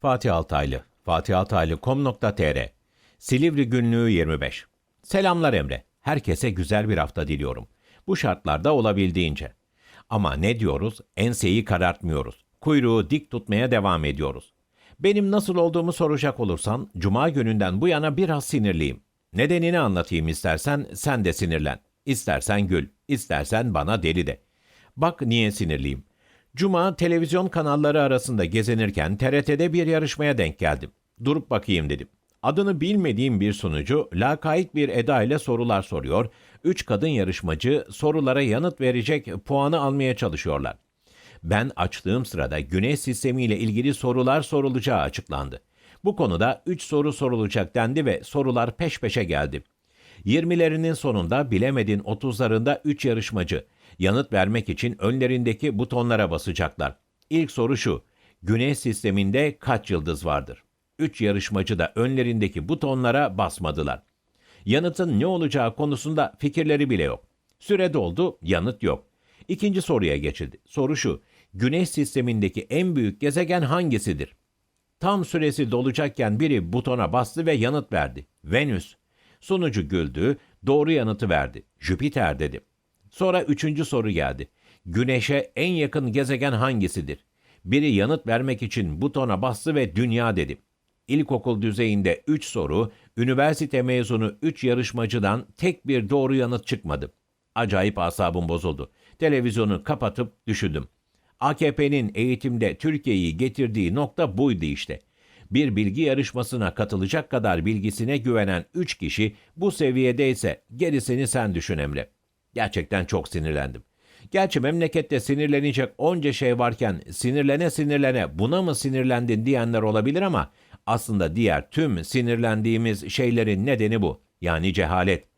Fatih Altaylı, fatihaltaylı.com.tr Silivri Günlüğü 25 Selamlar Emre. Herkese güzel bir hafta diliyorum. Bu şartlarda olabildiğince. Ama ne diyoruz? Enseyi karartmıyoruz. Kuyruğu dik tutmaya devam ediyoruz. Benim nasıl olduğumu soracak olursan, cuma gününden bu yana biraz sinirliyim. Nedenini anlatayım istersen, sen de sinirlen. İstersen gül, istersen bana deli de. Bak niye sinirliyim. Cuma televizyon kanalları arasında gezinirken TRT'de bir yarışmaya denk geldim. Durup bakayım dedim. Adını bilmediğim bir sunucu lakayt bir eda ile sorular soruyor. Üç kadın yarışmacı sorulara yanıt verecek puanı almaya çalışıyorlar. Ben açtığım sırada güneş sistemiyle ilgili sorular sorulacağı açıklandı. Bu konuda 3 soru sorulacak dendi ve sorular peş peşe geldi. 20'lerinin sonunda bilemedin 30'larında 3 yarışmacı yanıt vermek için önlerindeki butonlara basacaklar. İlk soru şu. Güneş sisteminde kaç yıldız vardır? 3 yarışmacı da önlerindeki butonlara basmadılar. Yanıtın ne olacağı konusunda fikirleri bile yok. Süre doldu, yanıt yok. İkinci soruya geçildi. Soru şu. Güneş sistemindeki en büyük gezegen hangisidir? Tam süresi dolacakken biri butona bastı ve yanıt verdi. Venüs. Sunucu güldü, doğru yanıtı verdi. Jüpiter dedi. Sonra üçüncü soru geldi. Güneşe en yakın gezegen hangisidir? Biri yanıt vermek için butona bastı ve dünya dedi. İlkokul düzeyinde 3 soru, üniversite mezunu 3 yarışmacıdan tek bir doğru yanıt çıkmadı. Acayip asabım bozuldu. Televizyonu kapatıp düşündüm. AKP'nin eğitimde Türkiye'yi getirdiği nokta buydu işte. Bir bilgi yarışmasına katılacak kadar bilgisine güvenen 3 kişi bu seviyedeyse gerisini sen düşün Emre. Gerçekten çok sinirlendim. Gerçi memlekette sinirlenecek onca şey varken sinirlene sinirlene buna mı sinirlendin diyenler olabilir ama aslında diğer tüm sinirlendiğimiz şeylerin nedeni bu. Yani cehalet.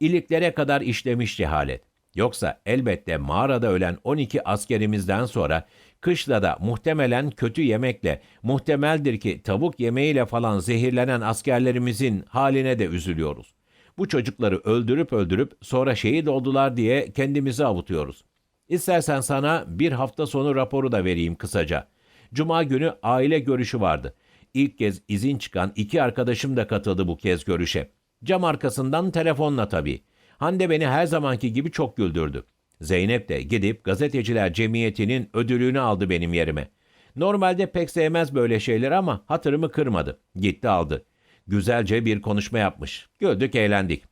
İliklere kadar işlemiş cehalet. Yoksa elbette mağarada ölen 12 askerimizden sonra kışlada muhtemelen kötü yemekle, muhtemeldir ki tavuk yemeğiyle falan zehirlenen askerlerimizin haline de üzülüyoruz. Bu çocukları öldürüp öldürüp sonra şehit oldular diye kendimizi avutuyoruz. İstersen sana bir hafta sonu raporu da vereyim kısaca. Cuma günü aile görüşü vardı. İlk kez izin çıkan iki arkadaşım da katıldı bu kez görüşe. Cam arkasından telefonla tabii. Hande beni her zamanki gibi çok güldürdü. Zeynep de gidip gazeteciler cemiyetinin ödülünü aldı benim yerime. Normalde pek sevmez böyle şeyler ama hatırımı kırmadı. Gitti aldı. Güzelce bir konuşma yapmış. Güldük eğlendik.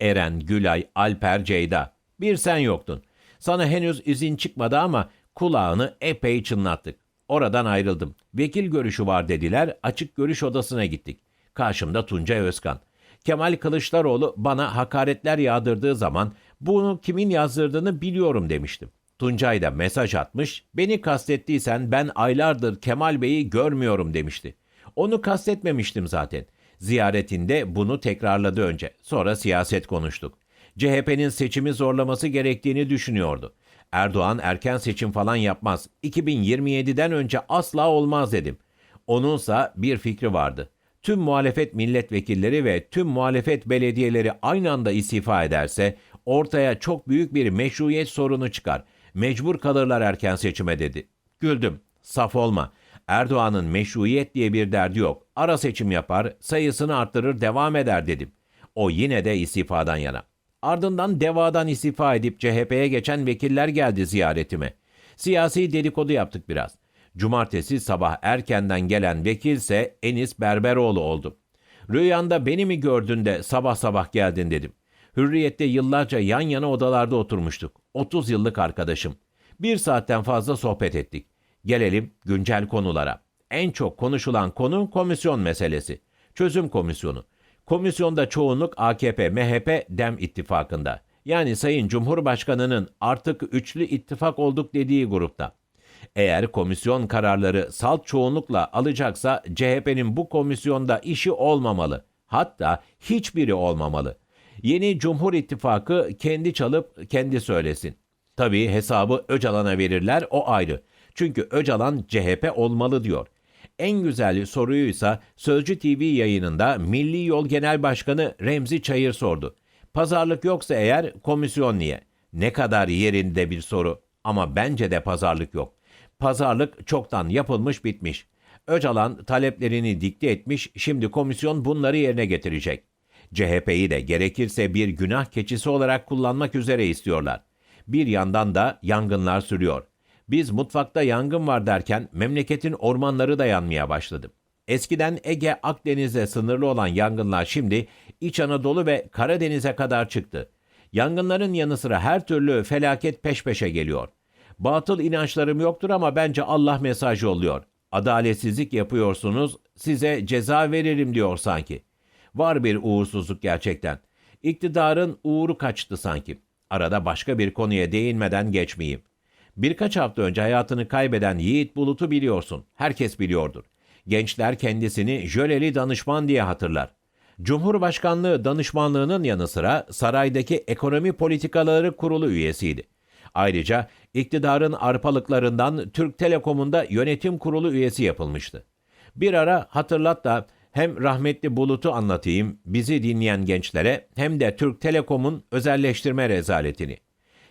Eren, Gülay, Alper, Ceyda. Bir sen yoktun. Sana henüz izin çıkmadı ama kulağını epey çınlattık. Oradan ayrıldım. Vekil görüşü var dediler. Açık görüş odasına gittik. Karşımda Tuncay Özkan. Kemal Kılıçdaroğlu bana hakaretler yağdırdığı zaman bunu kimin yazdırdığını biliyorum demiştim. Tuncay da mesaj atmış. Beni kastettiysen ben aylardır Kemal Bey'i görmüyorum demişti. Onu kastetmemiştim zaten. Ziyaretinde bunu tekrarladı önce. Sonra siyaset konuştuk. CHP'nin seçimi zorlaması gerektiğini düşünüyordu. Erdoğan erken seçim falan yapmaz. 2027'den önce asla olmaz dedim. Onunsa bir fikri vardı. Tüm muhalefet milletvekilleri ve tüm muhalefet belediyeleri aynı anda istifa ederse ortaya çok büyük bir meşruiyet sorunu çıkar. Mecbur kalırlar erken seçime dedi. Güldüm. Saf olma. Erdoğan'ın meşruiyet diye bir derdi yok. Ara seçim yapar, sayısını arttırır, devam eder dedim. O yine de istifadan yana. Ardından devadan istifa edip CHP'ye geçen vekiller geldi ziyaretime. Siyasi dedikodu yaptık biraz. Cumartesi sabah erkenden gelen vekilse Enis Berberoğlu oldu. Rüyanda beni mi gördün de sabah sabah geldin dedim. Hürriyette yıllarca yan yana odalarda oturmuştuk. 30 yıllık arkadaşım. Bir saatten fazla sohbet ettik. Gelelim güncel konulara. En çok konuşulan konu komisyon meselesi. Çözüm komisyonu. Komisyonda çoğunluk AKP, MHP, DEM ittifakında. Yani Sayın Cumhurbaşkanı'nın artık üçlü ittifak olduk dediği grupta. Eğer komisyon kararları salt çoğunlukla alacaksa CHP'nin bu komisyonda işi olmamalı. Hatta hiçbiri olmamalı. Yeni Cumhur İttifakı kendi çalıp kendi söylesin. Tabii hesabı Öcalan'a verirler o ayrı. Çünkü Öcalan CHP olmalı diyor. En güzel soruysa Sözcü TV yayınında Milli Yol Genel Başkanı Remzi Çayır sordu. Pazarlık yoksa eğer komisyon niye? Ne kadar yerinde bir soru ama bence de pazarlık yok. Pazarlık çoktan yapılmış bitmiş. Öcalan taleplerini dikte etmiş, şimdi komisyon bunları yerine getirecek. CHP'yi de gerekirse bir günah keçisi olarak kullanmak üzere istiyorlar. Bir yandan da yangınlar sürüyor. Biz mutfakta yangın var derken memleketin ormanları da yanmaya başladı. Eskiden Ege Akdeniz'e sınırlı olan yangınlar şimdi İç Anadolu ve Karadeniz'e kadar çıktı. Yangınların yanı sıra her türlü felaket peş peşe geliyor. Batıl inançlarım yoktur ama bence Allah mesaj yolluyor. Adaletsizlik yapıyorsunuz, size ceza veririm diyor sanki. Var bir uğursuzluk gerçekten. İktidarın uğuru kaçtı sanki. Arada başka bir konuya değinmeden geçmeyeyim. Birkaç hafta önce hayatını kaybeden Yiğit Bulut'u biliyorsun. Herkes biliyordur. Gençler kendisini jöleli danışman diye hatırlar. Cumhurbaşkanlığı danışmanlığının yanı sıra saraydaki ekonomi politikaları kurulu üyesiydi. Ayrıca iktidarın arpalıklarından Türk Telekom'un da yönetim kurulu üyesi yapılmıştı. Bir ara hatırlat da hem rahmetli Bulut'u anlatayım bizi dinleyen gençlere hem de Türk Telekom'un özelleştirme rezaletini.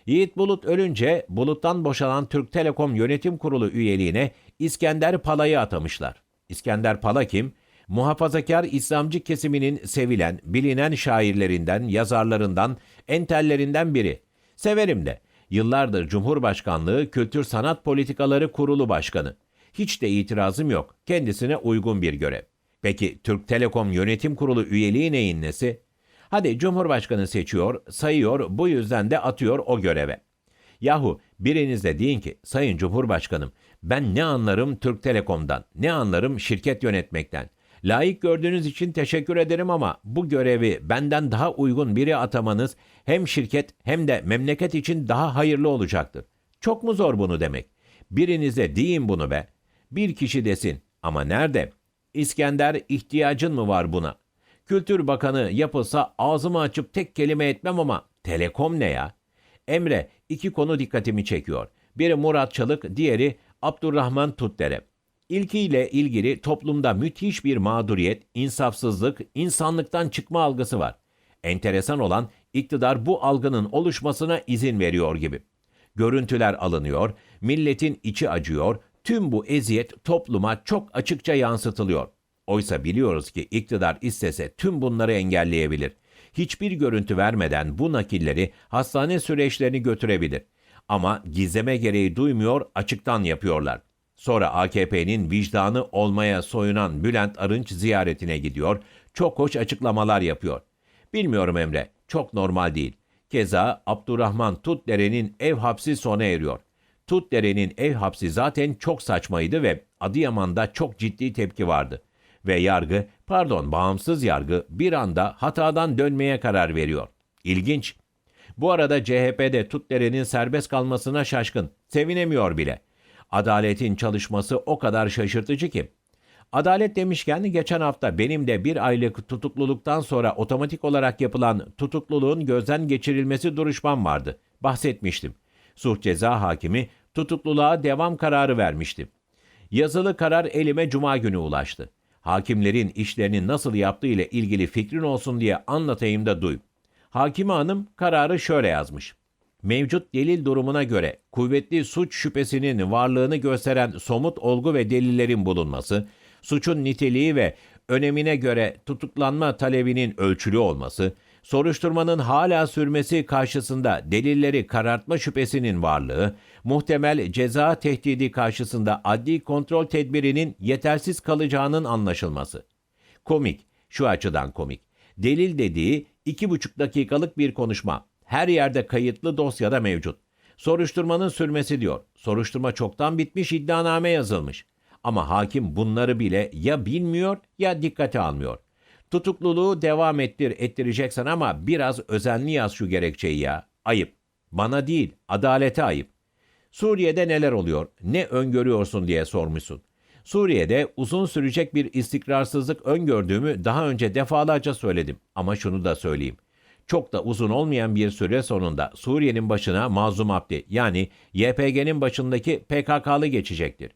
Yiğit Bulut ölünce Bulut'tan boşalan Türk Telekom Yönetim Kurulu üyeliğine İskender Pala'yı atamışlar. İskender Pala kim? Muhafazakar İslamcı kesiminin sevilen, bilinen şairlerinden, yazarlarından, entellerinden biri. Severim de. Yıllardır Cumhurbaşkanlığı Kültür Sanat Politikaları Kurulu Başkanı. Hiç de itirazım yok. Kendisine uygun bir görev. Peki Türk Telekom Yönetim Kurulu üyeliği neyin nesi? Hadi Cumhurbaşkanı seçiyor, sayıyor, bu yüzden de atıyor o göreve. Yahu biriniz de deyin ki Sayın Cumhurbaşkanım ben ne anlarım Türk Telekom'dan, ne anlarım şirket yönetmekten. Layık gördüğünüz için teşekkür ederim ama bu görevi benden daha uygun biri atamanız hem şirket hem de memleket için daha hayırlı olacaktır. Çok mu zor bunu demek? Birinize deyin bunu be. Bir kişi desin ama nerede? İskender ihtiyacın mı var buna? Kültür Bakanı yapılsa ağzımı açıp tek kelime etmem ama Telekom ne ya? Emre iki konu dikkatimi çekiyor. Biri Murat Çalık, diğeri Abdurrahman Tutdere. İlkiyle ilgili toplumda müthiş bir mağduriyet, insafsızlık, insanlıktan çıkma algısı var. Enteresan olan iktidar bu algının oluşmasına izin veriyor gibi. Görüntüler alınıyor, milletin içi acıyor, tüm bu eziyet topluma çok açıkça yansıtılıyor. Oysa biliyoruz ki iktidar istese tüm bunları engelleyebilir. Hiçbir görüntü vermeden bu nakilleri hastane süreçlerini götürebilir. Ama gizleme gereği duymuyor, açıktan yapıyorlar. Sonra AKP'nin vicdanı olmaya soyunan Bülent Arınç ziyaretine gidiyor, çok hoş açıklamalar yapıyor. Bilmiyorum Emre, çok normal değil. Keza Abdurrahman Tutdere'nin ev hapsi sona eriyor. Tutdere'nin ev hapsi zaten çok saçmaydı ve Adıyaman'da çok ciddi tepki vardı. Ve yargı, pardon bağımsız yargı bir anda hatadan dönmeye karar veriyor. İlginç. Bu arada CHP'de Tutdere'nin serbest kalmasına şaşkın, sevinemiyor bile. Adaletin çalışması o kadar şaşırtıcı ki. Adalet demişken geçen hafta benim de bir aylık tutukluluktan sonra otomatik olarak yapılan tutukluluğun gözden geçirilmesi duruşmam vardı. Bahsetmiştim. Suç ceza hakimi tutukluluğa devam kararı vermişti. Yazılı karar elime cuma günü ulaştı. Hakimlerin işlerini nasıl yaptığı ile ilgili fikrin olsun diye anlatayım da duy. Hakime hanım kararı şöyle yazmış. Mevcut delil durumuna göre kuvvetli suç şüphesinin varlığını gösteren somut olgu ve delillerin bulunması, suçun niteliği ve önemine göre tutuklanma talebinin ölçülü olması, soruşturmanın hala sürmesi karşısında delilleri karartma şüphesinin varlığı, muhtemel ceza tehdidi karşısında adli kontrol tedbirinin yetersiz kalacağının anlaşılması. Komik, şu açıdan komik. Delil dediği iki buçuk dakikalık bir konuşma. Her yerde kayıtlı dosyada mevcut. Soruşturmanın sürmesi diyor. Soruşturma çoktan bitmiş, iddianame yazılmış. Ama hakim bunları bile ya bilmiyor ya dikkate almıyor. Tutukluluğu devam ettir ettireceksen ama biraz özenli yaz şu gerekçeyi ya. Ayıp. Bana değil, adalete ayıp. Suriye'de neler oluyor? Ne öngörüyorsun diye sormuşsun. Suriye'de uzun sürecek bir istikrarsızlık öngördüğümü daha önce defalarca söyledim. Ama şunu da söyleyeyim. Çok da uzun olmayan bir süre sonunda Suriye'nin başına Mazlum Abdi yani YPG'nin başındaki PKK'lı geçecektir.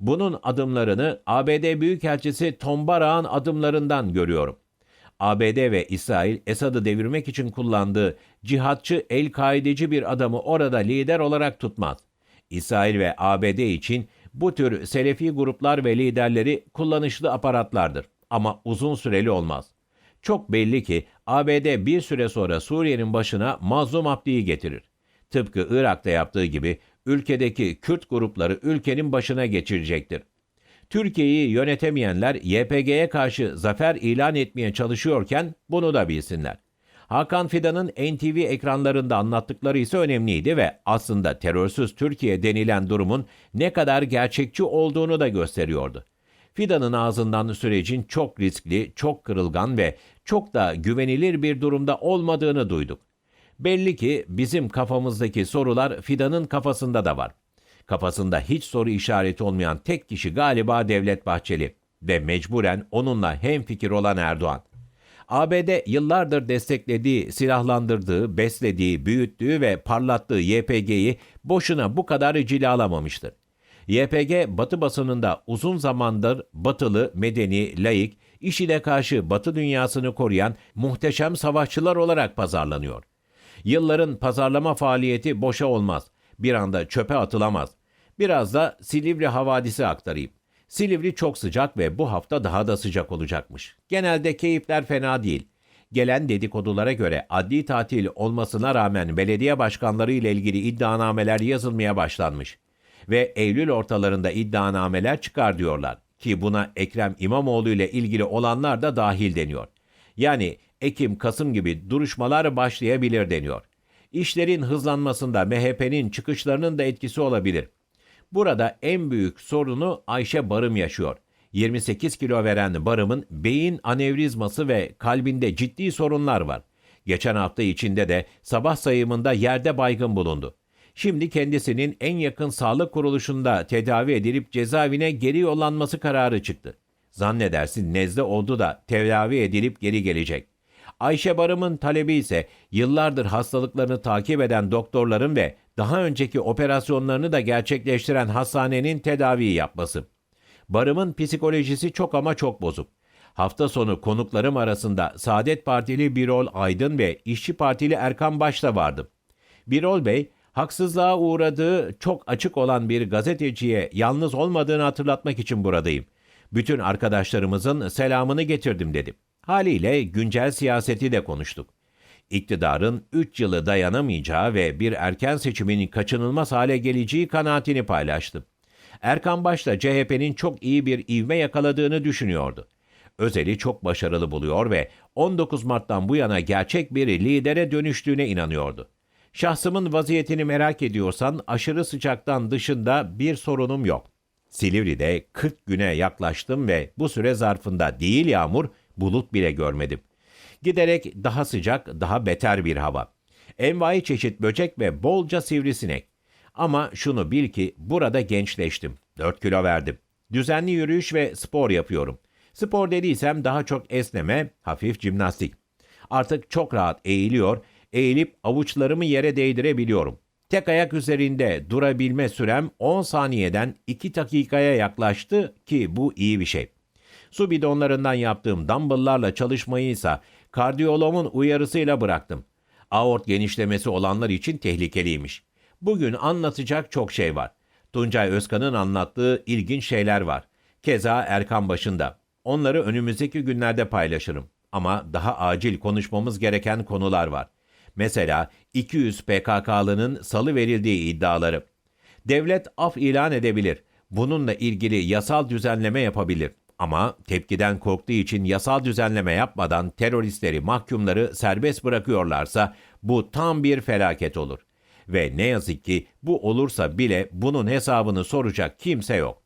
Bunun adımlarını ABD Büyükelçisi Tom Barak'ın adımlarından görüyorum. ABD ve İsrail Esad'ı devirmek için kullandığı cihatçı El-Kaideci bir adamı orada lider olarak tutmaz. İsrail ve ABD için Bu tür selefi gruplar ve liderleri kullanışlı aparatlardır ama uzun süreli olmaz. Çok belli ki ABD bir süre sonra Suriye'nin başına Mazlum Abdi'yi getirir. Tıpkı Irak'ta yaptığı gibi ülkedeki Kürt grupları ülkenin başına geçirecektir. Türkiye'yi yönetemeyenler YPG'ye karşı zafer ilan etmeye çalışıyorken bunu da bilsinler. Hakan Fidan'ın NTV ekranlarında anlattıkları ise önemliydi ve aslında terörsüz Türkiye denilen durumun ne kadar gerçekçi olduğunu da gösteriyordu. Fidan'ın ağzından sürecin çok riskli, çok kırılgan ve çok da güvenilir bir durumda olmadığını duyduk. Belli ki bizim kafamızdaki sorular Fidan'ın kafasında da var. Kafasında hiç soru işareti olmayan tek kişi galiba Devlet Bahçeli ve mecburen onunla hemfikir olan Erdoğan. ABD yıllardır desteklediği, silahlandırdığı, beslediği, büyüttüğü ve parlattığı YPG'yi boşuna bu kadar cilalamamıştır. YPG Batı basınında uzun zamandır batılı, medeni, laik, IŞİD'e karşı Batı dünyasını koruyan muhteşem savaşçılar olarak pazarlanıyor. Yılların pazarlama faaliyeti boşa olmaz. Bir anda çöpe atılamaz. Biraz da Silivri havadisi aktarayım. Silivri çok sıcak ve bu hafta daha da sıcak olacakmış. Genelde keyifler fena değil. Gelen dedikodulara göre adli tatil olmasına rağmen belediye başkanları ile ilgili iddianameler yazılmaya başlanmış. Ve Eylül ortalarında iddianameler çıkar diyorlar ki buna Ekrem İmamoğlu ile ilgili olanlar da dahil deniyor. Yani Ekim, Kasım gibi duruşmalar başlayabilir deniyor. İşlerin hızlanmasında MHP'nin çıkışlarının da etkisi olabilir. Burada en büyük sorunu Ayşe Barım yaşıyor. 28 kilo veren Barım'ın beyin anevrizması ve kalbinde ciddi sorunlar var. Geçen hafta içinde de sabah sayımında yerde baygın bulundu. Şimdi kendisinin en yakın sağlık kuruluşunda tedavi edilip cezaevine geri yollanması kararı çıktı. Zannedersin nezle oldu da tedavi edilip geri gelecek. Ayşe Barım'ın talebi ise yıllardır hastalıklarını takip eden doktorların ve daha önceki operasyonlarını da gerçekleştiren hastanenin tedaviyi yapması. Barım'ın psikolojisi çok ama çok bozuk. Hafta sonu konuklarım arasında Saadet Partili Birol Aydın ve İşçi Partili Erkan Baş'ta vardı. Birol Bey, haksızlığa uğradığı çok açık olan bir gazeteciye yalnız olmadığını hatırlatmak için buradayım. Bütün arkadaşlarımızın selamını getirdim dedim. Haliyle güncel siyaseti de konuştuk. İktidarın 3 yılı dayanamayacağı ve bir erken seçimin kaçınılmaz hale geleceği kanaatini paylaştım. Erkan Başta CHP'nin çok iyi bir ivme yakaladığını düşünüyordu. Özel'i çok başarılı buluyor ve 19 Mart'tan bu yana gerçek bir lidere dönüştüğüne inanıyordu. Şahsımın vaziyetini merak ediyorsan aşırı sıcaktan dışında bir sorunum yok. Silivri'de 40 güne yaklaştım ve bu süre zarfında değil yağmur, bulut bile görmedim. Giderek daha sıcak, daha beter bir hava. Envai çeşit böcek ve bolca sivrisinek. Ama şunu bil ki burada gençleştim. 4 kilo verdim. Düzenli yürüyüş ve spor yapıyorum. Spor dediysem daha çok esneme, hafif jimnastik. Artık çok rahat eğiliyor, eğilip avuçlarımı yere değdirebiliyorum. Tek ayak üzerinde durabilme sürem 10 saniyeden 2 dakikaya yaklaştı ki bu iyi bir şey. Su bidonlarından yaptığım dumbbell'larla çalışmayı ise kardiyoloğumun uyarısıyla bıraktım. Aort genişlemesi olanlar için tehlikeliymiş. Bugün anlatacak çok şey var. Tuncay Özkan'ın anlattığı ilginç şeyler var. Keza Erkan başında. Onları önümüzdeki günlerde paylaşırım. Ama daha acil konuşmamız gereken konular var. Mesela 200 PKK'lının salı verildiği iddiaları. Devlet af ilan edebilir. Bununla ilgili yasal düzenleme yapabilir. Ama tepkiden korktuğu için yasal düzenleme yapmadan teröristleri, mahkumları serbest bırakıyorlarsa bu tam bir felaket olur. Ve ne yazık ki bu olursa bile bunun hesabını soracak kimse yok.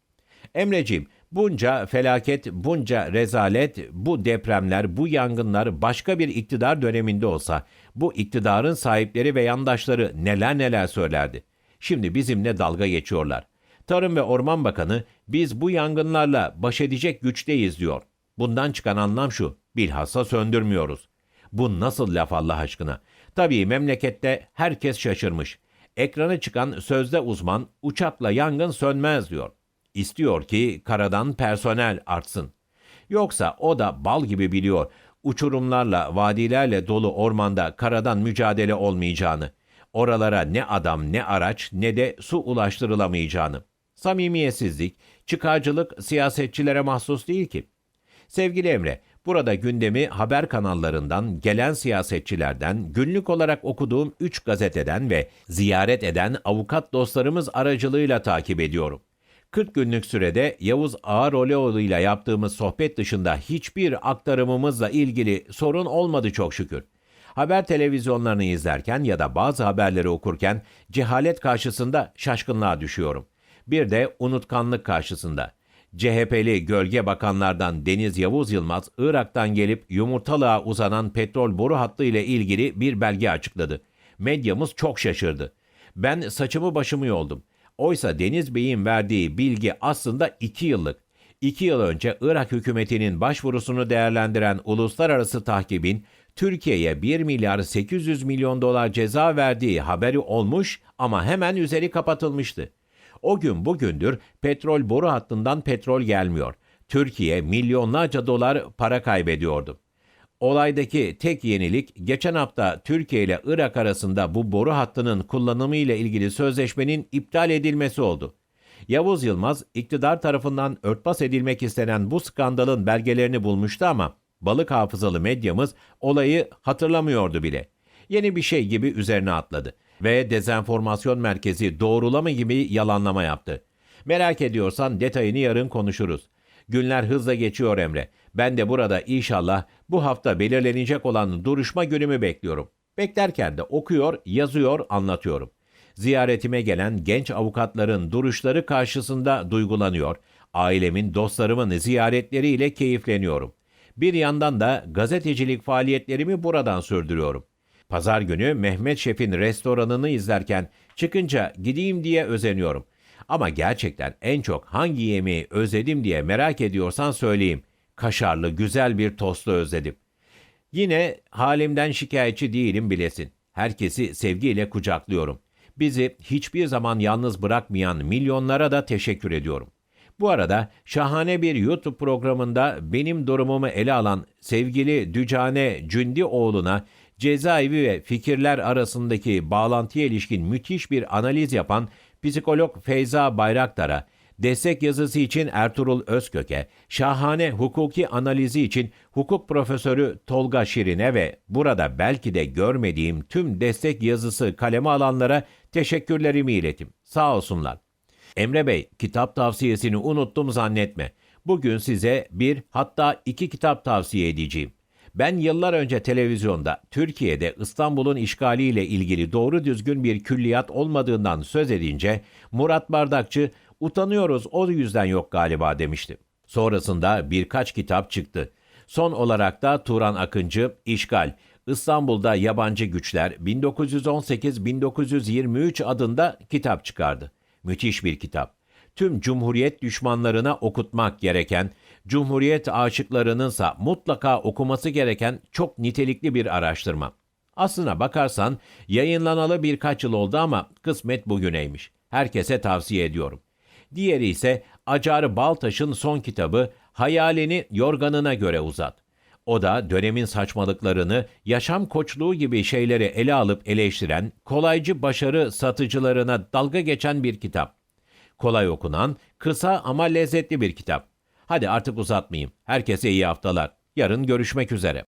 Emreciğim, bunca felaket, bunca rezalet, bu depremler, bu yangınlar başka bir iktidar döneminde olsa bu iktidarın sahipleri ve yandaşları neler neler söylerdi. Şimdi bizimle dalga geçiyorlar. Tarım ve Orman Bakanı biz bu yangınlarla baş edecek güçteyiz diyor. Bundan çıkan anlam şu, bilhassa söndürmüyoruz. Bu nasıl laf Allah aşkına? Tabii memlekette herkes şaşırmış. Ekrana çıkan sözde uzman uçakla yangın sönmez diyor. İstiyor ki karadan personel artsın. Yoksa o da bal gibi biliyor uçurumlarla, vadilerle dolu ormanda karadan mücadele olmayacağını. Oralara ne adam ne araç ne de su ulaştırılamayacağını. Samimiyetsizlik, çıkarcılık siyasetçilere mahsus değil ki. Sevgili Emre, burada gündemi haber kanallarından, gelen siyasetçilerden, günlük olarak okuduğum 3 gazeteden ve ziyaret eden avukat dostlarımız aracılığıyla takip ediyorum. 40 günlük sürede Yavuz Ağaroğlu ile yaptığımız sohbet dışında hiçbir aktarımımızla ilgili sorun olmadı çok şükür. Haber televizyonlarını izlerken ya da bazı haberleri okurken cehalet karşısında şaşkınlığa düşüyorum. Bir de unutkanlık karşısında. CHP'li gölge bakanlardan Deniz Yavuz Yılmaz, Irak'tan gelip yumurtalığa uzanan petrol boru hattı ile ilgili bir belge açıkladı. Medyamız çok şaşırdı. Ben saçımı başımı yoldum. Oysa Deniz Bey'in verdiği bilgi aslında 2 yıllık. 2 yıl önce Irak hükümetinin başvurusunu değerlendiren uluslararası tahkibin Türkiye'ye 1 milyar 800 milyon dolar ceza verdiği haberi olmuş ama hemen üzeri kapatılmıştı. O gün bugündür petrol boru hattından petrol gelmiyor. Türkiye milyonlarca dolar para kaybediyordu. Olaydaki tek yenilik geçen hafta Türkiye ile Irak arasında bu boru hattının kullanımı ile ilgili sözleşmenin iptal edilmesi oldu. Yavuz Yılmaz iktidar tarafından örtbas edilmek istenen bu skandalın belgelerini bulmuştu ama balık hafızalı medyamız olayı hatırlamıyordu bile. Yeni bir şey gibi üzerine atladı ve dezenformasyon merkezi doğrulama gibi yalanlama yaptı. Merak ediyorsan detayını yarın konuşuruz. Günler hızla geçiyor Emre. Ben de burada inşallah bu hafta belirlenecek olan duruşma günümü bekliyorum. Beklerken de okuyor, yazıyor, anlatıyorum. Ziyaretime gelen genç avukatların duruşları karşısında duygulanıyor. Ailemin, dostlarımın ziyaretleriyle keyifleniyorum. Bir yandan da gazetecilik faaliyetlerimi buradan sürdürüyorum. Pazar günü Mehmet Şef'in restoranını izlerken çıkınca gideyim diye özeniyorum. Ama gerçekten en çok hangi yemeği özledim diye merak ediyorsan söyleyeyim. Kaşarlı güzel bir tostu özledim. Yine halimden şikayetçi değilim bilesin. Herkesi sevgiyle kucaklıyorum. Bizi hiçbir zaman yalnız bırakmayan milyonlara da teşekkür ediyorum. Bu arada şahane bir YouTube programında benim durumumu ele alan sevgili Dücane Cündioğlu'na cezaevi ve fikirler arasındaki bağlantıya ilişkin müthiş bir analiz yapan psikolog Feyza Bayraktar'a, destek yazısı için Ertuğrul Özkök'e, şahane hukuki analizi için hukuk profesörü Tolga Şirin'e ve burada belki de görmediğim tüm destek yazısı kaleme alanlara teşekkürlerimi iletim. Sağ olsunlar. Emre Bey, kitap tavsiyesini unuttum zannetme. Bugün size bir hatta iki kitap tavsiye edeceğim. Ben yıllar önce televizyonda Türkiye'de İstanbul'un işgaliyle ilgili doğru düzgün bir külliyat olmadığından söz edince Murat Bardakçı utanıyoruz o yüzden yok galiba demişti. Sonrasında birkaç kitap çıktı. Son olarak da Turan Akıncı İşgal, İstanbul'da Yabancı Güçler 1918-1923 adında kitap çıkardı. Müthiş bir kitap. Tüm Cumhuriyet düşmanlarına okutmak gereken, Cumhuriyet aşıklarınınsa mutlaka okuması gereken çok nitelikli bir araştırma. Aslına bakarsan yayınlanalı birkaç yıl oldu ama kısmet bugüneymiş. Herkese tavsiye ediyorum. Diğeri ise Acar Baltaş'ın son kitabı Hayalini Yorganına göre uzat. O da dönemin saçmalıklarını, yaşam koçluğu gibi şeyleri ele alıp eleştiren, kolaycı başarı satıcılarına dalga geçen bir kitap. Kolay okunan, kısa ama lezzetli bir kitap. Hadi artık uzatmayayım. Herkese iyi haftalar. Yarın görüşmek üzere.